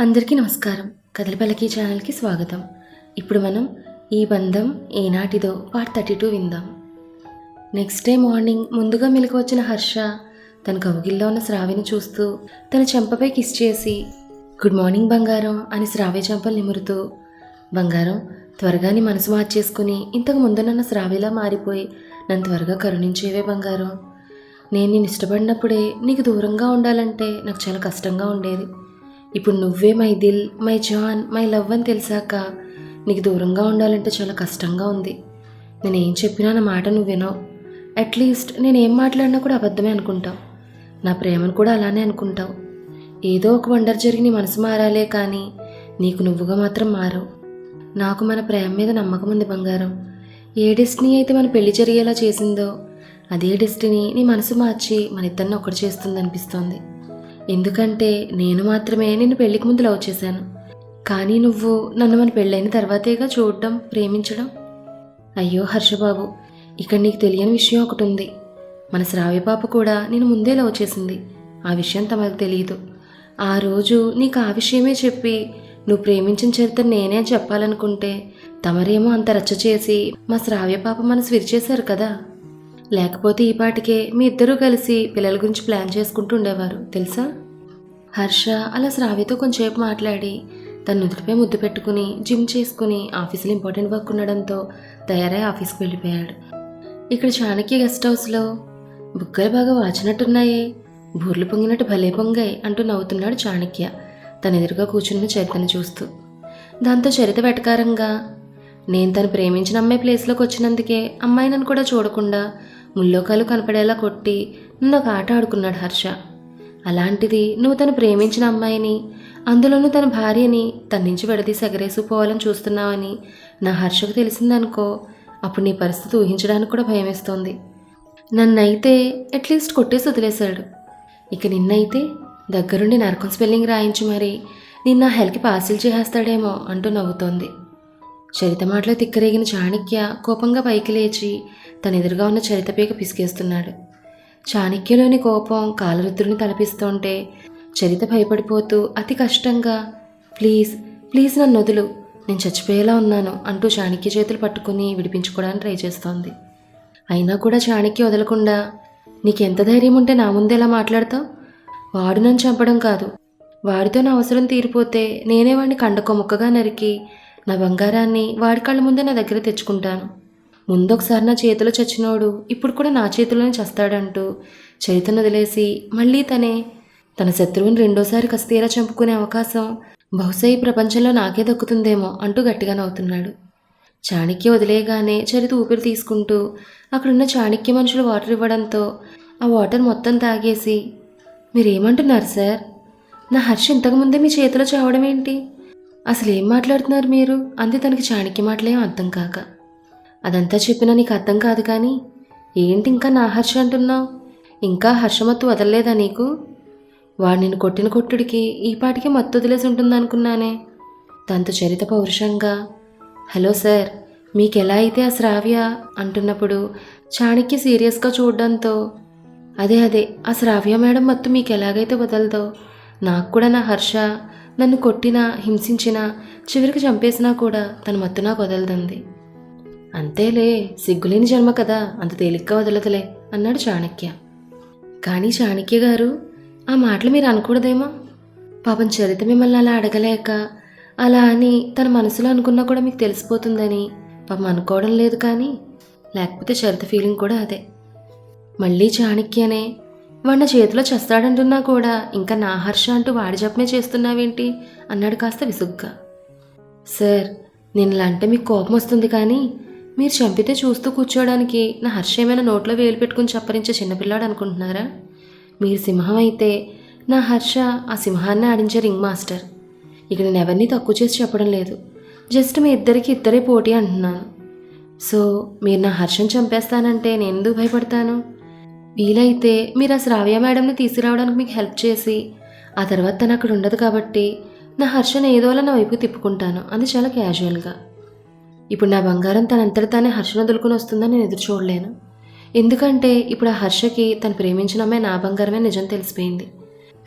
అందరికీ నమస్కారం. కదలపల్లకి ఛానల్కి స్వాగతం. ఇప్పుడు మనం ఈ బంధం ఏనాటిదో పార్ట్ థర్టీ టూ విందాం. నెక్స్ట్ డే మార్నింగ్ ముందుగా మెలకు వచ్చిన హర్ష తన కౌగిల్లో ఉన్న శ్రావిని చూస్తూ తన చెంపపై కిస్ చేసి గుడ్ మార్నింగ్ బంగారం అని శ్రావ్య చెంపలు నిమురుతూ బంగారం త్వరగానే మనసు మార్చేసుకుని ఇంతకు ముందు నన్ను శ్రావిలా మారిపోయి నన్ను త్వరగా కరుణించేవే బంగారం. నేను నేను ఇష్టపడినప్పుడే నీకు దూరంగా ఉండాలంటే నాకు చాలా కష్టంగా ఉండేది. ఇప్పుడు నువ్వే మై దిల్ మై జాన్ మై లవ్ అని తెలిసాక నీకు దూరంగా ఉండాలంటే చాలా కష్టంగా ఉంది. నేను ఏం చెప్పినా నా మాట నువ్వు వినవు. అట్లీస్ట్ నేను ఏం మాట్లాడినా కూడా అబద్ధమే అనుకుంటావు. నా ప్రేమను కూడా అలానే అనుకుంటావు. ఏదో ఒక వండర్ జరిగి నీ మనసు మారాలే కానీ నీకు నువ్వుగా మాత్రం మారవు. నాకు మన ప్రేమ మీద నమ్మకం ఉంది బంగారం. ఏ డెస్టినీ అయితే మన పెళ్ళి జరిగేలా చేసిందో అదే డెస్టినీ నీ మనసు మార్చి మన ఇద్దరిని ఒకటి చేస్తుంది అనిపిస్తోంది. ఎందుకంటే నేను మాత్రమే నిన్ను పెళ్ళికి ముందు లవ్ చేశాను. కానీ నువ్వు నన్ను మన పెళ్ళైన తర్వాతేగా చూడడం ప్రేమించడం? అయ్యో హర్షబాబు ఇక్కడ నీకు తెలియని విషయం ఒకటి ఉంది మన శ్రావ్య పాప కూడా నేను ముందే లవ్ చేసింది. ఆ విషయం తమకు తెలియదు ఆ రోజు నీకు ఆ విషయమే చెప్పి నువ్వు ప్రేమించిన చరిత్ర నేనే చెప్పాలనుకుంటే తమరేమో అంత రచ్చ చేసి మా శ్రావ్య పాప మనసు విరిచేశారు కదా? లేకపోతే ఈ పాటికే మీ ఇద్దరూ కలిసి పిల్లల గురించి ప్లాన్ చేసుకుంటూ ఉండేవారు తెలుసా? హర్ష అలా శ్రావ్యతో కొంచెంసేపు మాట్లాడి. తన నుదుటిపై ముద్దు పెట్టుకుని జిమ్ చేసుకుని ఆఫీసులో ఇంపార్టెంట్ వర్క్ ఉండడంతో తయారై ఆఫీస్కి వెళ్ళిపోయాడు. ఇక్కడ చాణక్య గెస్ట్ హౌస్లో బుగ్గలు బాగా వాచినట్టున్నాయే బూర్లు పొంగినట్టు భలే పొంగాయి అంటూ నవ్వుతున్నాడు చాణక్య. తన ఎదురుగా కూర్చున్న చరితను చూస్తూ. దాంతో చరిత వెటకారంగా నేను తను ప్రేమించిన అమ్మాయి ప్లేస్లోకి వచ్చినందుకే అమ్మాయి నన్ను కూడా చూడకుండా ముల్లోకాలు కనపడేలా కొట్టి నన్ను ఒక ఆట ఆడుకున్నాడు హర్ష. అలాంటిది నువ్వు తను ప్రేమించిన అమ్మాయిని అందులోనూ తన భార్యని తన నుంచి విడదీసి ఎగరేసుకుపోవాలని చూస్తున్నావని నా హర్షకు తెలిసిందనుకో అప్పుడు నీ పరిస్థితి ఊహించడానికి కూడా భయమేస్తోంది. నన్నైతే అట్లీస్ట్ కొట్టేసి వదిలేశాడు. ఇక నిన్నైతే దగ్గరుండి నరకం స్పెల్లింగ్ రాయించి మరి నిన్న హెల్కి పార్సిల్ చేసేస్తాడేమో అంటూ నవ్వుతోంది. చరిత మాటలో తిక్కరేగిన చాణక్య కోపంగా పైకి లేచి తన ఎదురుగా ఉన్న చరిత పీక పిసికేస్తున్నాడు. చాణక్యలోని కోపం కాలరుద్రుని తలపిస్తుంటే చరిత భయపడిపోతూ అతి కష్టంగా ప్లీజ్ ప్లీజ్ నన్ను వదులు. నేను చచ్చిపోయేలా ఉన్నాను అంటూ చాణక్య చేతులు పట్టుకుని విడిపించుకోవడానికి ట్రై చేస్తోంది. అయినా కూడా చాణక్య వదలకుండా నీకెంత ధైర్యం ఉంటే నా ముందు ఎలా మాట్లాడతావు? వాడు నన్ను చంపడం కాదు. వాడితో నా అవసరం తీరిపోతే నేనే వాడిని కండకొముక్కగా నరికి నా బంగారాన్ని వాడి కళ్ళ ముందే నా దగ్గర తెచ్చుకుంటాను. ముందొకసారి నా చేతిలో చచ్చినోడు ఇప్పుడు కూడా నా చేతిలోనే చస్తాడంటూ చరితను వదిలేసి మళ్ళీ తనే తన శత్రువుని రెండోసారి కస్తీరా చంపుకునే అవకాశం బహుశా ఈ ప్రపంచంలో నాకే దక్కుతుందేమో అంటూ గట్టిగా నవ్వుతున్నాడు. చాణక్య వదిలేయగానే చరిత ఊపిరి తీసుకుంటూ అక్కడున్న చాణక్య మనుషులు వాటర్ ఇవ్వడంతో ఆ వాటర్ మొత్తం తాగేసి మీరేమంటున్నారు సార్? నా హర్ష ఇంతకుముందే మీ చేతిలో చావడం ఏంటి? అసలు ఏం మాట్లాడుతున్నారు మీరు? అంది తనకి చాణక్య మాటలేం అర్థం కాక. అదంతా చెప్పినా నీకు అర్థం కాదు కానీ ఏంటి ఇంకా నా హర్ష అంటున్నావు? ఇంకా హర్షమత్తు వదలలేదా నీకు? వాడు నేను కొట్టిన కొట్టుడికి ఈ పాటికి మత్తు వదిలేసి ఉంటుందనుకున్నానే దాంతో చరిత పౌరుషంగా హలో సార్ మీకు ఎలా అయితే ఆ శ్రావ్య? అంటున్నప్పుడు చాణక్య సీరియస్గా చూడడంతో అదే అదే ఆ శ్రావ్య మేడం మత్తు మీకు ఎలాగైతే వదలదో నాకు కూడా నా హర్ష నన్ను కొట్టినా హింసించినా చివరికి చంపేసినా కూడా తన మత్తు నాకు వదలదంది. అంతేలే సిగ్గులేని జన్మ కదా అంత తేలిగ్గా వదలదులే అన్నాడు చాణక్య. కానీ చాణక్య గారు ఆ మాటలు మీరు అనకూడదేమో? పాపం చరిత మిమ్మల్ని అలా అడగలేక అలా అని తన మనసులో అనుకున్నా కూడా మీకు తెలిసిపోతుందని పాపం అనుకోవడం లేదు కానీ లేకపోతే చరిత ఫీలింగ్ కూడా అదే. మళ్ళీ చాణక్యనే వాడిన చేతిలో చస్తాడంటున్నా కూడా ఇంకా నా హర్ష అంటూ వాడి జపమే చేస్తున్నావేంటి? అన్నాడు కాస్త విసుగ్గా. సార్ నేను ఇలా అంటే మీకు కోపం వస్తుంది కానీ మీరు చంపితే చూస్తూ కూర్చోవడానికి నా హర్ష ఏమైనా నోట్లో వేలు పెట్టుకుని చప్పరించే చిన్నపిల్లాడు అనుకుంటున్నారా? మీరు సింహం అయితే నా హర్ష ఆ సింహాన్ని ఆడించే రింగ్ మాస్టర్. ఇక నేను ఎవరిని తక్కువ చేసి చెప్పడం లేదు. జస్ట్ మీ ఇద్దరికి ఇద్దరే పోటీ అంటున్నాను. సో మీరు నా హర్షం చంపేస్తానంటే నేను ఎందుకు భయపడతాను? వీలైతే మీరు ఆ శ్రావ్య మేడంని తీసుకురావడానికి మీకు హెల్ప్ చేసి ఆ తర్వాత తను అక్కడ ఉండదు కాబట్టి నా హర్షను ఏదోలా నా వైపు తిప్పుకుంటాను. అది చాలా క్యాజువల్గా ఇప్పుడు నా బంగారం తనంతట తానే హర్షను వదులుకుని వస్తుందని నేను ఎదురు చూడలేను. ఎందుకంటే ఇప్పుడు ఆ హర్షకి తను ప్రేమించిన అమ్మాయి నా బంగారమే నిజం తెలిసిపోయింది.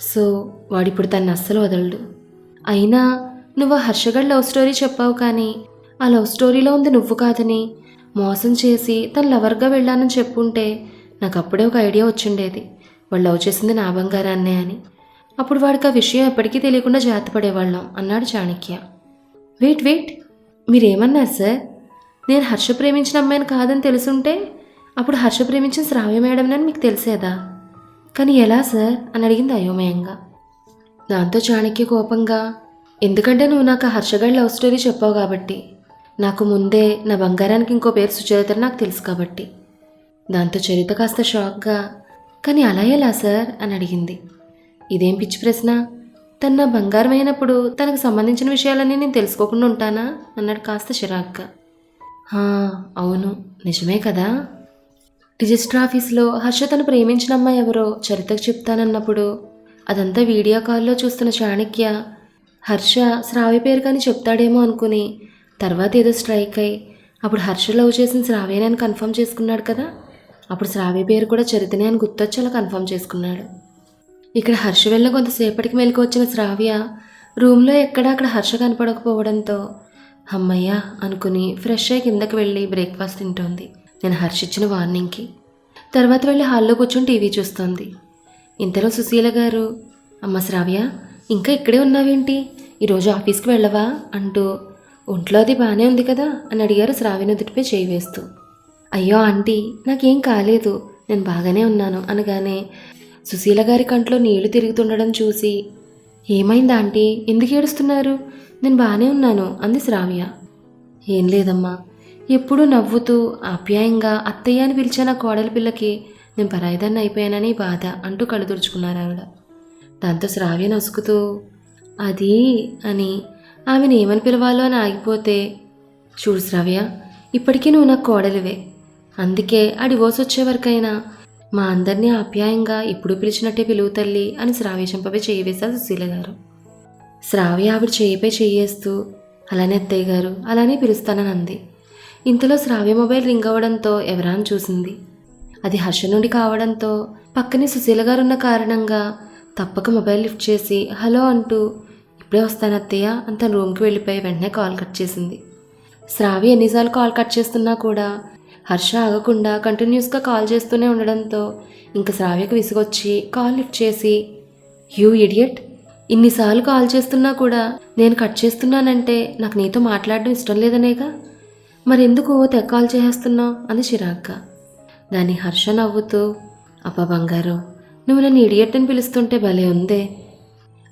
సో వాడిప్పుడు తను అస్సలు వదలడు. అయినా నువ్వు హర్షగడ్ లవ్ స్టోరీ చెప్పావు కానీ ఆ లవ్ స్టోరీలో ఉంది నువ్వు కాదని మోసం చేసి తను లవర్గా వెళ్ళానని చెప్పుంటే నాకు అప్పుడే ఒక ఐడియా వచ్చిండేది. వాళ్ళు లవ్ చేసింది నా బంగారాన్నే అని. అప్పుడు వాడికి ఆ విషయం ఎప్పటికీ తెలియకుండా జాతపడేవాళ్ళం అన్నాడు చాణక్య. Wait wait. మీరేమన్నారు సార్? నేను హర్ష ప్రేమించిన అమ్మాయిని కాదని తెలుసుంటే అప్పుడు హర్ష ప్రేమించిన శ్రావ్య మేడం అని మీకు తెలిసేదా? కానీ ఎలా సార్? అని అడిగింది అయోమయంగా. దాంతో చాణక్య కోపంగా ఎందుకంటే నువ్వు నాకు హర్షగడ్ లవ్ స్టోరీ చెప్పావు కాబట్టి. నాకు ముందే నా బంగారానికి ఇంకో పేరు సుచరితని నాకు తెలుసు కాబట్టి. దాంతో చరిత కాస్త షాక్గా కానీ అలా ఎలా సార్? అని అడిగింది. ఇదేం పిచ్చి ప్రశ్న? తను నా తనకు సంబంధించిన విషయాలన్నీ నేను తెలుసుకోకుండా ఉంటానా? అన్నాడు కాస్త చిరాగ్గా. అవును. నిజమే కదా. రిజిస్టర్ ఆఫీస్లో హర్ష తను ప్రేమించిన అమ్మాయి ఎవరో చరితకు చెప్తానన్నప్పుడు అదంతా వీడియో కాల్లో చూస్తున్న చాణక్య హర్ష శ్రావ్య పేరు కానీ చెప్తాడేమో అనుకుని తర్వాత ఏదో స్ట్రైక్ అయి అప్పుడు హర్ష లవ్ చేసిన శ్రావే అని కన్ఫర్మ్ చేసుకున్నాడు కదా. అప్పుడు శ్రావ్య పేరు కూడా చరితనే అని గుర్తొచ్చి అలా కన్ఫర్మ్ చేసుకున్నాడు. ఇక్కడ హర్ష వెళ్ళిన కొంతసేపటికి మెలకు వచ్చిన శ్రావ్య రూమ్లో ఎక్కడా అక్కడ హర్ష కనపడకపోవడంతో అమ్మయ్య అనుకుని ఫ్రెష్ అయ్యి కిందకి వెళ్ళి బ్రేక్ఫాస్ట్ తింటోంది. నేను హర్ష ఇచ్చిన వార్నింగ్కి. తర్వాత వెళ్ళి హాల్లో కూర్చొని టీవీ చూస్తోంది. ఇంతలో సుశీల గారు అమ్మ శ్రావ్య ఇంకా ఇక్కడే ఉన్నావేంటి? ఈరోజు ఆఫీస్కి వెళ్ళవా? అంటూ ఒంట్లో అది బాగానే ఉంది కదా? అని అడిగారు శ్రావ్య నుదుటిపై చేయి వేస్తూ. అయ్యో ఆంటీ నాకేం కాలేదు. నేను బాగానే ఉన్నాను అనగానే సుశీల గారి కంట్లో నీళ్ళు తిరుగుతుండడం చూసి ఏమైంది ఆంటీ? ఎందుకు ఏడుస్తున్నారు? నేను బాగానే ఉన్నాను అంది శ్రావ్య. ఏం లేదమ్మా. ఎప్పుడూ నవ్వుతూ ఆప్యాయంగా అత్తయ్య అని పిలిచే నా కోడలి పిల్లకి నేను పరాయిదాన్ని అయిపోయానని బాధ అంటూ కళ్ళు తుడుచుకున్నారు ఆవిడ. దాంతో శ్రావ్య నసుకుతూ అది అని ఆమెను ఏమని పిలవాలో అని ఆగిపోతే చూడు శ్రావ్య ఇప్పటికీ నువ్వు నాకు కోడలివే. అందుకే ఆ డివోర్స్ వచ్చే వరకైనా మా అందరినీ ఆప్యాయంగా ఇప్పుడు పిలిచినట్టే పిలువు తల్లి అని శ్రావ్య చెంపపై చేయి వేశారు సుశీల గారు. శ్రావ్య ఆవిడ చేయిపై చేయేస్తూ అలానే అత్తయ్య గారు అలానే పిలుస్తానని అంది. ఇంతలో శ్రావ్య మొబైల్ రింగ్ అవ్వడంతో ఎవరా అని చూసింది. అది హర్ష నుండి కావడంతో పక్కనే సుశీల గారు ఉన్న కారణంగా తప్పక మొబైల్ లిఫ్ట్ చేసి హలో అంటూ ఇప్పుడే వస్తాను అత్తయ్య అని తన రూమ్కి వెళ్ళిపోయి వెంటనే కాల్ కట్ చేసింది. శ్రావ్య ఎన్నిసార్లు కాల్ కట్ చేస్తున్నా కూడా హర్ష ఆగకుండా కంటిన్యూస్గా కాల్ చేస్తూనే ఉండడంతో ఇంక శ్రావ్యకు విసుగొచ్చి కాల్ లిఫ్ట్ చేసి యూ ఇడియట్ ఇన్నిసార్లు కాల్ చేస్తున్నా కూడా నేను కట్ చేస్తున్నానంటే నాకు నీతో మాట్లాడడం ఇష్టం లేదనేగా? మరెందుకు తెగ కాల్ చేసేస్తున్నావు అని చిరాగ్గా. దాన్ని హర్ష నవ్వుతూ అబ్బా బంగారం నువ్వు నన్ను ఇడియట్ అని పిలుస్తుంటే భలే ఉందే.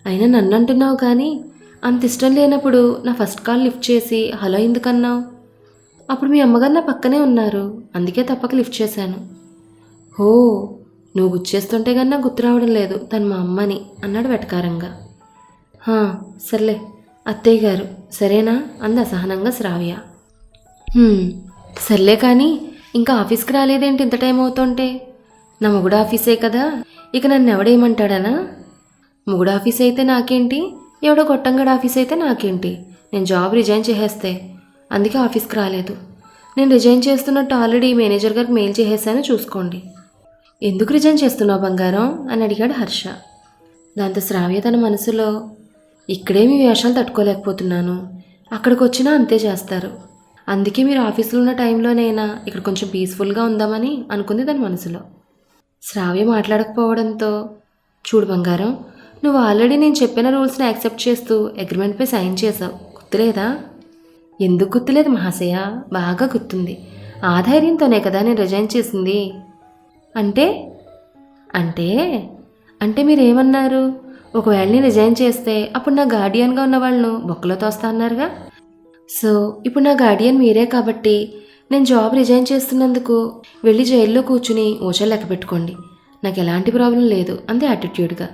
అయినా నన్ను అంటున్నావు కానీ అంత ఇష్టం లేనప్పుడు నా ఫస్ట్ కాల్ లిఫ్ట్ చేసి హలో ఎందుకన్నావు? అప్పుడు మీ అమ్మగారు నా పక్కనే ఉన్నారు. అందుకే తప్పక లిఫ్ట్ చేశాను. ఓ నువ్వు గుచ్చేస్తుంటే కానీ నాకు గుర్తు రావడం లేదు. తను మా అమ్మని అన్నాడు వెటకారంగా. సర్లే. అత్తయ్య గారు సరేనా? అంది అసహనంగా శ్రావ్య. సర్లే కానీ ఇంకా ఆఫీస్కి రాలేదేంటి ఇంత టైం అవుతుంటే? నా మొగుడు ఆఫీసే కదా. ఇక నన్ను ఎవడేయమంటాడనా? మొగుడు ఆఫీస్ అయితే నాకేంటి? ఎవడో కొట్టంగడ ఆఫీస్ అయితే నాకేంటి? నేను జాబ్ రిజైన్ చేసేస్తే అందుకే ఆఫీస్కి రాలేదు. నేను రిజైన్ చేస్తున్నట్టు ఆల్రెడీ మేనేజర్ గారికి మెయిల్ చేసేసాను చూసుకోండి. ఎందుకు రిజైన్ చేస్తున్నావు బంగారం? అని అడిగాడు హర్ష. దాంతో శ్రావ్య తన మనసులో ఇక్కడే మీ వేషాలు తట్టుకోలేకపోతున్నాను. అక్కడికి వచ్చినా అంతే చేస్తారు. అందుకే మీరు ఆఫీసులో ఉన్న టైంలోనైనా ఇక్కడ కొంచెం పీస్ఫుల్గా ఉందామని అనుకుంది తన మనసులో. శ్రావ్య మాట్లాడకపోవడంతో చూడు బంగారం నువ్వు ఆల్రెడీ నేను చెప్పిన రూల్స్ని యాక్సెప్ట్ చేస్తూ అగ్రిమెంట్పై సైన్ చేసావు. గుర్తులేదా? ఎందుకు గుర్తులేదు మహాశయ? బాగా గుర్తుంది. ఆ ధైర్యంతోనే కదా నేను రిజైన్ చేసింది. అంటే? అంటే? అంటే మీరేమన్నారు? ఒకవేళ నేను రిజైన్ చేస్తే అప్పుడు నా గార్డియన్గా ఉన్న వాళ్ళను బొక్కలో తోస్తా అన్నారుగా? సో ఇప్పుడు నా గార్డియన్ మీరే కాబట్టి నేను జాబ్ రిజైన్ చేస్తున్నందుకు వెళ్ళి జైల్లో కూర్చుని ఊచలు లెక్క పెట్టుకోండి. నాకు ఎలాంటి ప్రాబ్లం లేదు అంతే యాటిట్యూడ్గా.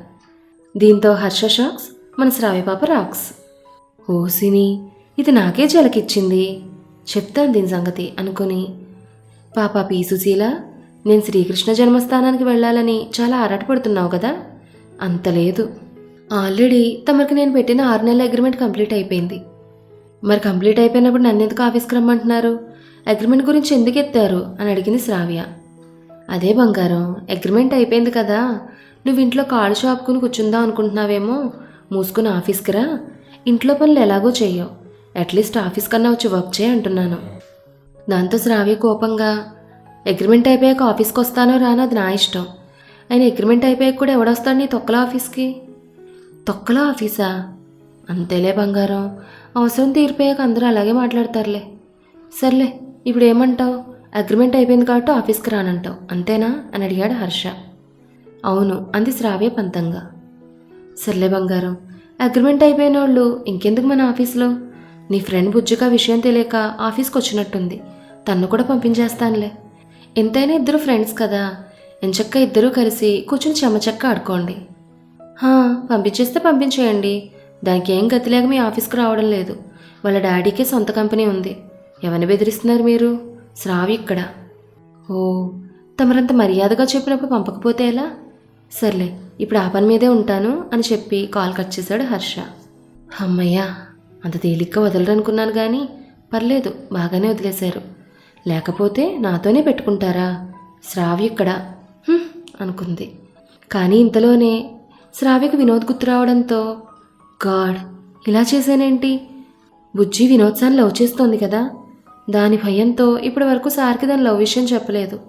దీంతో హర్ష షాక్స్ మన శ్రావ్య పాప రాక్స్. సినీ ఇది నాకే జలకిచ్చింది. చెప్తాను దీని సంగతి అనుకుని. పాప పీ. సుశీల నేను శ్రీకృష్ణ జన్మస్థానానికి వెళ్ళాలని చాలా ఆరాటపడుతున్నావు కదా? అంత లేదు. ఆల్రెడీ తమరికి నేను పెట్టిన ఆరు నెలల అగ్రిమెంట్ కంప్లీట్ అయిపోయింది. మరి కంప్లీట్ అయిపోయినప్పుడు నన్ను ఎందుకు ఆఫీస్కి రమ్మంటున్నారు? అగ్రిమెంట్ గురించి ఎందుకు ఎత్తారు? అని అడిగింది శ్రావ్య. అదే బంగారం అగ్రిమెంట్ అయిపోయింది కదా. నువ్వు ఇంట్లో కాళ్ళు షాపుకుని కూర్చుందాం అనుకుంటున్నావేమో? మూసుకుని ఆఫీస్కి రా. ఇంట్లో పనులు ఎలాగో చెయ్యవు. అట్లీస్ట్ ఆఫీస్ కన్నా వచ్చి వర్క్ చేయి అంటున్నాను. దాంతో శ్రావ్య కోపంగా అగ్రిమెంట్ అయిపోయాక ఆఫీస్కి వస్తానో రానో అది నా ఇష్టం. ఆయన అగ్రిమెంట్ అయిపోయాక కూడా ఎవడొస్తాడు నీ తొక్కల ఆఫీస్కి? తొక్కల ఆఫీసా? అంతేలే బంగారం. అవసరం తీరిపోయాక అందరూ అలాగే మాట్లాడతారులే. సర్లే ఇప్పుడు ఏమంటావు? అగ్రిమెంట్ అయిపోయింది కాబట్టి ఆఫీస్కి రానంటావు. అంతేనా? అని అడిగాడు హర్ష. అవును అంది శ్రావ్య పంతంగా. సర్లే బంగారం. అగ్రిమెంట్ అయిపోయిన వాళ్ళు ఇంకెందుకు మన ఆఫీస్లో? నీ ఫ్రెండ్ బుజ్జిగా విషయం తెలియక ఆఫీస్కి వచ్చినట్టుంది తన్ను కూడా పంపించేస్తానులే. ఎంతైనా ఇద్దరు ఫ్రెండ్స్ కదా. ఎంచక్క ఇద్దరూ కలిసి కూర్చుని చెమచక్క ఆడుకోండి. పంపించేస్తే పంపించేయండి. దానికి ఏం గతి లేక మీ ఆఫీస్కి రావడం లేదు. వాళ్ళ డాడీకే సొంత కంపెనీ ఉంది. ఎవరిని బెదిరిస్తున్నారు మీరు? శ్రావి ఇక్కడ. ఓ తమరంత మర్యాదగా చెప్పినప్పుడు పంపకపోతే ఎలా? సర్లే ఇప్పుడు ఆ పని మీదే ఉంటాను అని చెప్పి కాల్ కట్ చేశాడు హర్ష. అమ్మయ్యా! అంత తేలిగ్గా వదలరనుకున్నాను కానీ పర్లేదు బాగానే వదిలేశారు. లేకపోతే నాతోనే పెట్టుకుంటారా? శ్రావ్య ఇక్కడ. అనుకుంది. కానీ ఇంతలోనే శ్రావ్యకు వినోద్ గుర్తు రావడంతో గాడ్ ఇలా చేశానేంటి? బుజ్జి వినోద్ సార్ని లవ్ చేస్తోంది కదా? దాని భయంతో ఇప్పటి వరకు సార్కి దాని లవ్ విషయం చెప్పలేదు.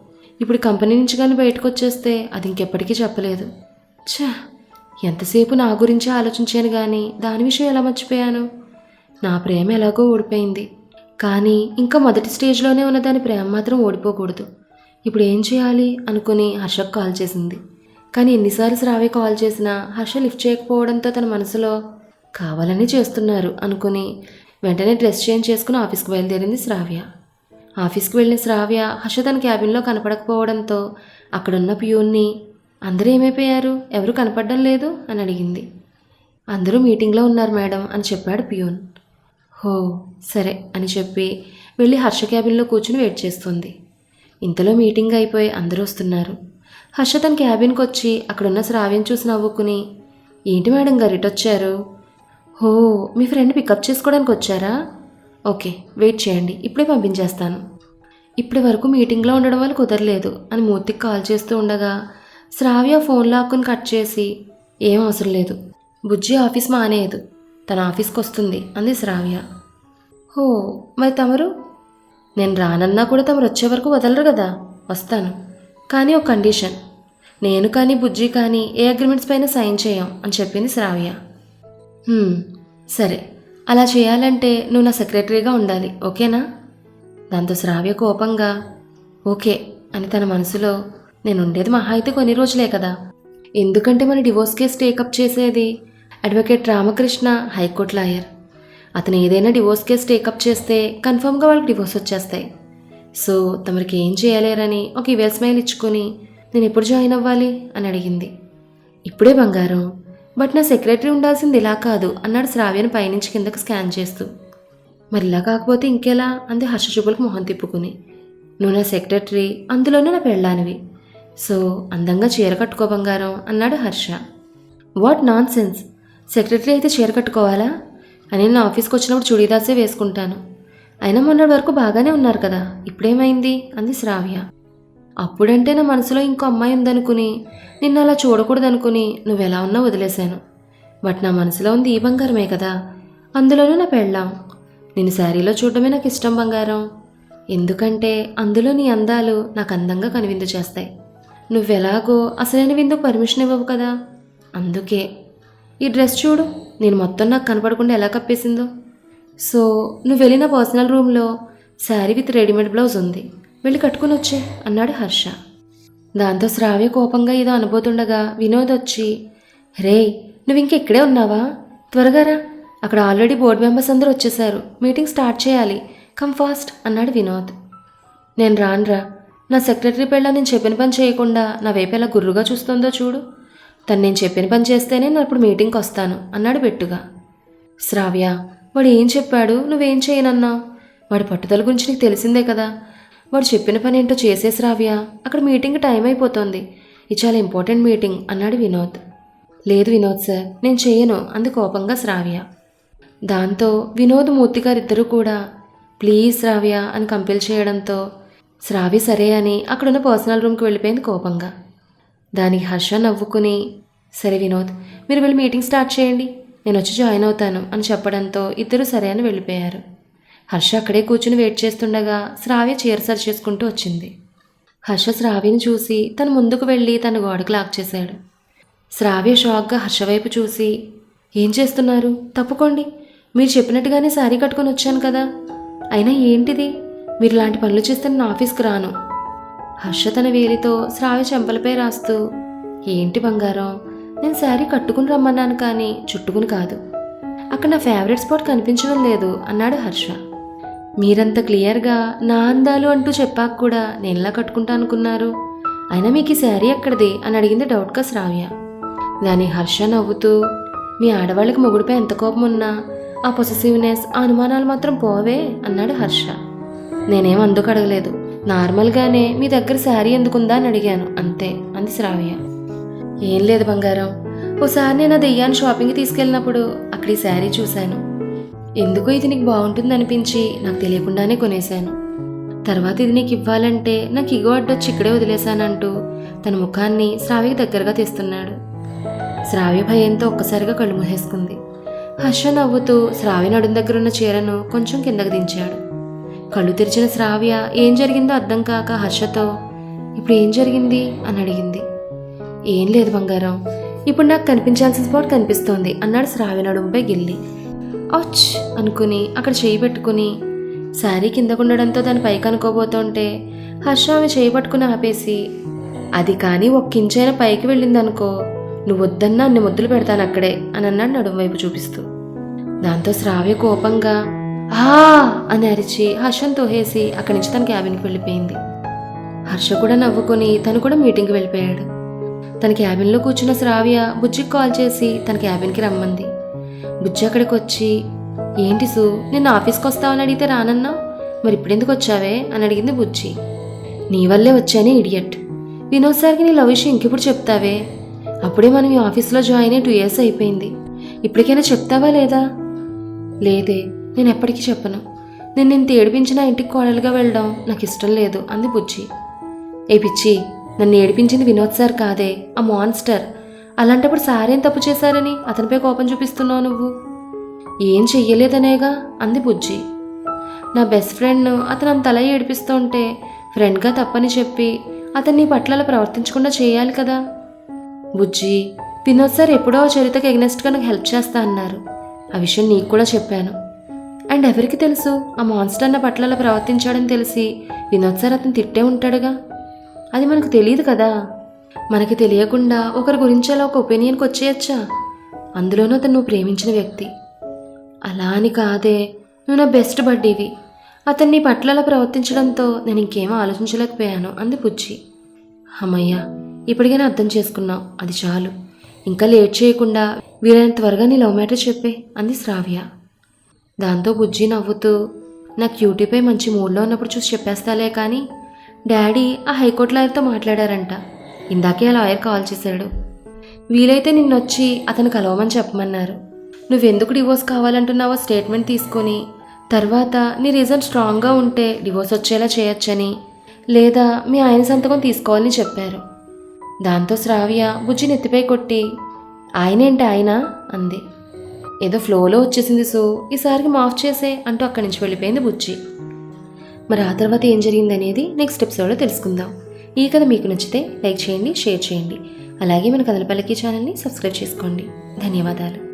ఇప్పుడు కంపెనీ నుంచి కానీ బయటకు వచ్చేస్తే అది ఇంకెప్పటికీ చెప్పలేదు. ఛా ఎంతసేపు నా గురించి ఆలోచించాను కానీ దాని విషయం ఎలా మర్చిపోయాను? నా ప్రేమ ఎలాగో ఓడిపోయింది. కానీ ఇంకా మొదటి స్టేజ్లోనే ఉన్న దాని ప్రేమ మాత్రం ఓడిపోకూడదు. ఇప్పుడు ఏం చేయాలి అనుకుని హర్షకు కాల్ చేసింది. కానీ ఎన్నిసార్లు శ్రావ్య కాల్ చేసినా హర్ష లిఫ్ట్ చేయకపోవడంతో తన మనసులో కావాలని చేస్తున్నారు అనుకుని వెంటనే డ్రెస్ చేంజ్ చేసుకుని ఆఫీస్కి బయలుదేరింది శ్రావ్య. ఆఫీస్కి వెళ్ళిన శ్రావ్య హర్ష తన క్యాబిన్లో కనపడకపోవడంతో అక్కడున్న ప్యూన్ని అందరూ ఏమైపోయారు? ఎవరు కనపడడం లేదు? అని అడిగింది. అందరూ మీటింగ్లో ఉన్నారు మేడం అని చెప్పాడు ప్యూన్. హో సరే అని చెప్పి వెళ్ళి హర్ష క్యాబిన్లో కూర్చుని వెయిట్ చేస్తుంది. ఇంతలో మీటింగ్ అయిపోయి అందరూ వస్తున్నారు. హర్ష తన క్యాబిన్కి వచ్చి అక్కడున్న శ్రావ్యం చూసి నవ్వుకుని ఏంటి మేడం గారు వచ్చారు? హో మీ ఫ్రెండ్ పికప్ చేసుకోవడానికి వచ్చారా? ఓకే వెయిట్ చేయండి ఇప్పుడే పంపించేస్తాను. ఇప్పటి వరకు మీటింగ్లో ఉండడం వల్ల కుదరలేదు అని మూర్తికి కాల్ చేస్తూ ఉండగా శ్రావ్య ఫోన్ లాక్కుని కట్ చేసి ఏం అవసరం లేదు బుజ్జి ఆఫీస్ మానేయదు. తన ఆఫీస్కి వస్తుంది అంది శ్రావ్య. హో మరి తమరు? నేను రానన్నా కూడా తమరు వచ్చే వరకు వదలరు కదా? వస్తాను. కానీ ఒక కండిషన్. నేను కానీ బుజ్జి కానీ ఏ అగ్రిమెంట్స్ పైన సైన్ చేయం అని చెప్పింది శ్రావ్య. సరే. అలా చేయాలంటే నువ్వు నా సెక్రటరీగా ఉండాలి ఓకేనా? దాంతో శ్రావ్య కోపంగా ఓకే అని తన మనసులో నేను ఉండేది మహా అయితే కొన్ని రోజులే కదా. ఎందుకంటే మన డివోర్స్ కేసు టేకప్ చేసేది advocate Ramakrishna high court lawyer. అతను ఏదైనా డివోర్స్ కేసు టేకప్ చేస్తే కన్ఫర్మ్గా వాళ్ళకి డివోర్స్ వచ్చేస్తాయి. సో తమరికి ఏం చేయలేరని ఒక ఇవేల్ స్మైల్ ఇచ్చుకొని నేను ఎప్పుడు జాయిన్ అవ్వాలి? అని అడిగింది. ఇప్పుడే బంగారం. బట్ నా సెక్రటరీ ఉండాల్సింది ఇలా కాదు అన్నాడు శ్రావ్యను పైనుంచి కిందకు స్కాన్ చేస్తూ. మరి ఇలా కాకపోతే ఇంకెలా? అంది హర్ష చూపులకు మొహం తిప్పుకుని. నువ్వు నా సెక్రటరీ అందులోనే నా పెళ్ళానివి. సో అందంగా చీర కట్టుకో బంగారం అన్నాడు Harsha. What nonsense secretary అయితే చీర కట్టుకోవాలా? అని నా ఆఫీస్కి వచ్చినప్పుడు చుడీదాసే వేసుకుంటాను. అయినా మొన్నటి వరకు బాగానే ఉన్నారు కదా ఇప్పుడేమైంది? అంది శ్రావ్య. అప్పుడంటే నా మనసులో ఇంకో అమ్మాయి ఉందనుకుని నిన్ను అలా చూడకూడదనుకుని నువ్వెలా ఉన్నా వదిలేశాను. బట్ నా మనసులో ఉంది ఈ బంగారమే కదా అందులోనూ నా పెళ్ళాం. నేను శారీలో చూడడమే నాకు ఇష్టం బంగారం. ఎందుకంటే అందులో నీ అందాలు నాకు అందంగా కనువిందు చేస్తాయి. నువ్వెలాగో అసలైన విందుకు పర్మిషన్ ఇవ్వవు కదా. అందుకే ఈ డ్రెస్ చూడు నేను మొత్తం నాకు కనపడకుండా ఎలా కప్పేసిందో. సో నువ్వు వెళ్ళిన పర్సనల్ రూమ్లో శారీ విత్ రెడీమేడ్ బ్లౌజ్ ఉంది. వెళ్ళి కట్టుకుని వచ్చే అన్నాడు హర్ష. దాంతో శ్రావ్య కోపంగా ఏదో అనబోతుండగా వినోద్ వచ్చి రేయ్ నువ్వు ఇంకెక్కడే ఉన్నావా? త్వరగా రా. అక్కడ ఆల్రెడీ బోర్డు మెంబర్స్ అందరూ వచ్చేసారు. మీటింగ్ స్టార్ట్ చేయాలి. కమ్ ఫాస్ట్ అన్నాడు వినోద్. నేను రానురా నా సెక్రటరీ పెళ్ళ నేను చెప్పిన పని చేయకుండా నా వైపు ఎలా గుర్రుగా చూస్తుందో చూడు. తను నేను చెప్పిన పని చేస్తేనే నేను ఇప్పుడు మీటింగ్కి వస్తాను అన్నాడు బెట్టుగా. శ్రావ్య వాడు ఏం చెప్పాడు? నువ్వేం చేయనన్నావు వాడి పట్టుదల గురించి నీకు తెలిసిందే కదా. వాడు చెప్పిన పని ఏంటో చేసే శ్రావ్య అక్కడ మీటింగ్ టైం అయిపోతుంది. ఇది చాలా ఇంపార్టెంట్ మీటింగ్ అన్నాడు వినోద్. లేదు వినోద్ సార్ నేను చేయను అంది కోపంగా శ్రావ్య. దాంతో వినోద్ మూర్తి గారిద్దరూ కూడా ప్లీజ్ శ్రావ్య అని కంపెల్ చేయడంతో శ్రావ్య సరే అని అక్కడున్న పర్సనల్ రూమ్కి వెళ్ళిపోయింది కోపంగా. దానికి హర్ష నవ్వుకుని సరే వినోద్ మీరు వెళ్ళి మీటింగ్ స్టార్ట్ చేయండి. నేను వచ్చి జాయిన్ అవుతాను అని చెప్పడంతో ఇద్దరు సరే అని వెళ్ళిపోయారు. హర్ష అక్కడే కూర్చుని వెయిట్ చేస్తుండగా శ్రావ్య చీర చేసుకుంటూ వచ్చింది. హర్ష శ్రావ్యని చూసి తను ముందుకు వెళ్ళి తన గోడకు లాక్ చేశాడు. శ్రావ్య షాక్గా హర్ష వైపు చూసి ఏం చేస్తున్నారు? తప్పుకోండి. మీరు చెప్పినట్టుగానే శారీ కట్టుకొని వచ్చాను కదా. అయినా ఏంటిది? మీరు ఇలాంటి పనులు చేస్తే నేను ఆఫీస్కి రాను. హర్ష తన వేలితో శ్రావ్య చెంపలపై రాస్తూ ఏంటి బంగారం? నేను శారీ కట్టుకుని రమ్మన్నాను కానీ చుట్టుకుని కాదు. అక్కడ నా ఫేవరెట్ స్పాట్ కనిపించడం లేదు అన్నాడు హర్ష. మీరంత క్లియర్గా నా అందాలు అంటూ చెప్పాక కూడా నేనులా కట్టుకుంటా అనుకున్నారు? అయినా మీకు ఈ శారీ ఎక్కడిది? అని అడిగింది డౌట్గా శ్రావ్య. దాని హర్ష నవ్వుతూ మీ ఆడవాళ్ళకి మొగుడిపై ఎంత కోపం ఉన్నా ఆ పొసెసివ్నెస్ ఆ అనుమానాలు మాత్రం పోవే అన్నాడు హర్ష. నేనేం అందుకు అడగలేదు. నార్మల్గానే మీ దగ్గర శారీ ఎందుకుందా అని అడిగాను. అంతే అంది శ్రావ్య. ఏం లేదు బంగారం. ఓసారి నేను ఆ దెయ్యాన్ని షాపింగ్కి తీసుకెళ్ళినప్పుడు అక్కడ ఈ శారీ చూశాను. ఎందుకో ఇది నీకు బాగుంటుంది అనిపించి నాకు తెలియకుండానే కొనేశాను. తర్వాత ఇది నీకు ఇవ్వాలంటే నాకు ఇగో అడ్డొచ్చి ఇక్కడే వదిలేశానంటూ తన ముఖాన్ని శ్రావ్యకి దగ్గరగా తీస్తున్నాడు. శ్రావ్య భయంతో ఒక్కసారిగా కళ్ళు మూసేసుకుంది. హర్ష నవ్వుతూ శ్రావ్య నడుం దగ్గర ఉన్న చీరను కొంచెం కిందకు దించాడు. కళ్ళు తెరిచిన శ్రావ్య ఏం జరిగిందో అర్థం కాక హర్షతో ఇప్పుడు ఏం జరిగింది? అని అడిగింది. ఏం లేదు బంగారం ఇప్పుడు నాకు కనిపించాల్సిన స్పాట్ కనిపిస్తోంది అన్నాడు శ్రావ్య నడుంపై గిల్లి. ఔచ్! అనుకుని అక్కడ చేయి పెట్టుకుని శారీ కిందకుండడంతో దాని పైకి అనుకోబోతుంటే హర్ష ఆమె చేయి పట్టుకుని ఆపేసి అది కానీ ఒక్క ఇంచైనా పైకి వెళ్ళిందనుకో నువ్వు వద్దన్నా అన్ని ముద్దులు పెడతాను అక్కడే అని అన్నాడు నడుం వైపు చూపిస్తూ. దాంతో శ్రావ్య కోపంగా ఆ అని అరిచి హర్షను తోహేసి అక్కడి నుంచి తన క్యాబిన్కి వెళ్ళిపోయింది. హర్ష కూడా నవ్వుకొని తను కూడా మీటింగ్కి వెళ్ళిపోయాడు. తన క్యాబిన్లో కూర్చున్న శ్రావ్య బుజ్జికి కాల్ చేసి తన క్యాబిన్కి రమ్మంది. బుజ్జి అక్కడికి వచ్చి ఏంటి సు నిన్న ఆఫీస్కి వస్తావని అడిగితే రానన్నా మరి ఇప్పుడెందుకు వచ్చావే? అని అడిగింది బుజ్జి. నీ వల్లే వచ్చానే ఇడియట్. వినోద్ సార్కి నీ లవ్ విషయం ఇంకెప్పుడు చెప్తావే? అప్పుడే మనం ఈ ఆఫీస్లో జాయిన్ అయ్యి టూ ఇయర్స్ అయిపోయింది. ఇప్పటికైనా చెప్తావా లేదా? లేదే. నేను ఎప్పటికీ చెప్పను. నేను ఇంత ఏడిపించిన ఇంటికి కోడలుగా వెళ్ళడం నాకు ఇష్టం లేదు అంది బుజ్జి. ఏ పిచ్చి నన్ను ఏడిపించింది వినోద్ సార్ కాదే ఆ మాన్స్టర్. అలాంటప్పుడు సార్ ఏం తప్పు చేశారని అతనిపై కోపం చూపిస్తున్నావు నువ్వు? ఏం చెయ్యలేదనేగా అంది బుజ్జి. నా బెస్ట్ ఫ్రెండ్ను అతను అంత అలా ఏడిపిస్తుంటే ఫ్రెండ్గా తప్పని చెప్పి అతన్ని నీ పట్ల అలా ప్రవర్తించకుండా చేయాలి కదా? బుజ్జి వినోద్ సార్ ఎప్పుడో చరితకు ఎగ్నెస్ట్గా నాకు హెల్ప్ చేస్తా అన్నారు. ఆ విషయం నీకు కూడా చెప్పాను. అండ్ ఎవరికి తెలుసు? ఆ మాన్స్టర్ నా పట్ల ప్రవర్తించాడని తెలిసి వినోద్ సార్ అతను తిట్టే ఉంటాడుగా. అది మనకు తెలియదు కదా. మనకి తెలియకుండా ఒకరి గురించి అలా ఒక ఒపీనియన్కి వచ్చేయచ్చా? అందులోనూ అతను నువ్వు ప్రేమించిన వ్యక్తి. అలా అని కాదే నువ్వు నా బెస్ట్ బడ్డీవి అతన్ని నీ పట్ల అలా ప్రవర్తించడంతో నేను ఇంకేమో ఆలోచించలేకపోయాను అంది పుచ్చి అమ్మయ్యా ఇప్పటికైనా అర్థం చేసుకున్నావు. అది చాలు. ఇంకా లేట్ చేయకుండా వీలైనంత త్వరగా నీ లవ్ మ్యాటర్ చెప్పే అంది శ్రావ్య. దాంతో బుజ్జి నవ్వుతూ నా క్యూటీపై మంచి మూడ్లో ఉన్నప్పుడు చూసి చెప్పేస్తాలే కానీ డాడీ ఆ హైకోర్టు లాయర్తో మాట్లాడారంట. ఇందాకే ఆ లాయర్ కాల్ చేశాడు. వీలైతే నిన్నొచ్చి అతను కలవమని చెప్పమన్నారు. నువ్వెందుకు డివోర్స్ కావాలంటున్నావో స్టేట్మెంట్ తీసుకొని తర్వాత నీ రీజన్ స్ట్రాంగ్గా ఉంటే డివోర్స్ వచ్చేలా చేయొచ్చని లేదా మీ ఆయన సంతకం తీసుకోవాలని చెప్పారు. దాంతో శ్రావ్య బుజ్జి నెత్తిపై కొట్టి ఆయనేంటి ఆయన? అంది. ఏదో ఫ్లోలో వచ్చేసింది సో ఈసారికి మాఫ్ చేసే అంటూ అక్కడి నుంచి వెళ్ళిపోయింది బుచ్చి మరి ఆ తర్వాత ఏం జరిగింది అనేది నెక్స్ట్ ఎపిసోడ్లో తెలుసుకుందాం. ఈ కథ మీకు నచ్చితే లైక్ చేయండి షేర్ చేయండి. అలాగే మన కథలపల్లికి ఛానల్ని సబ్స్క్రైబ్ చేసుకోండి. ధన్యవాదాలు.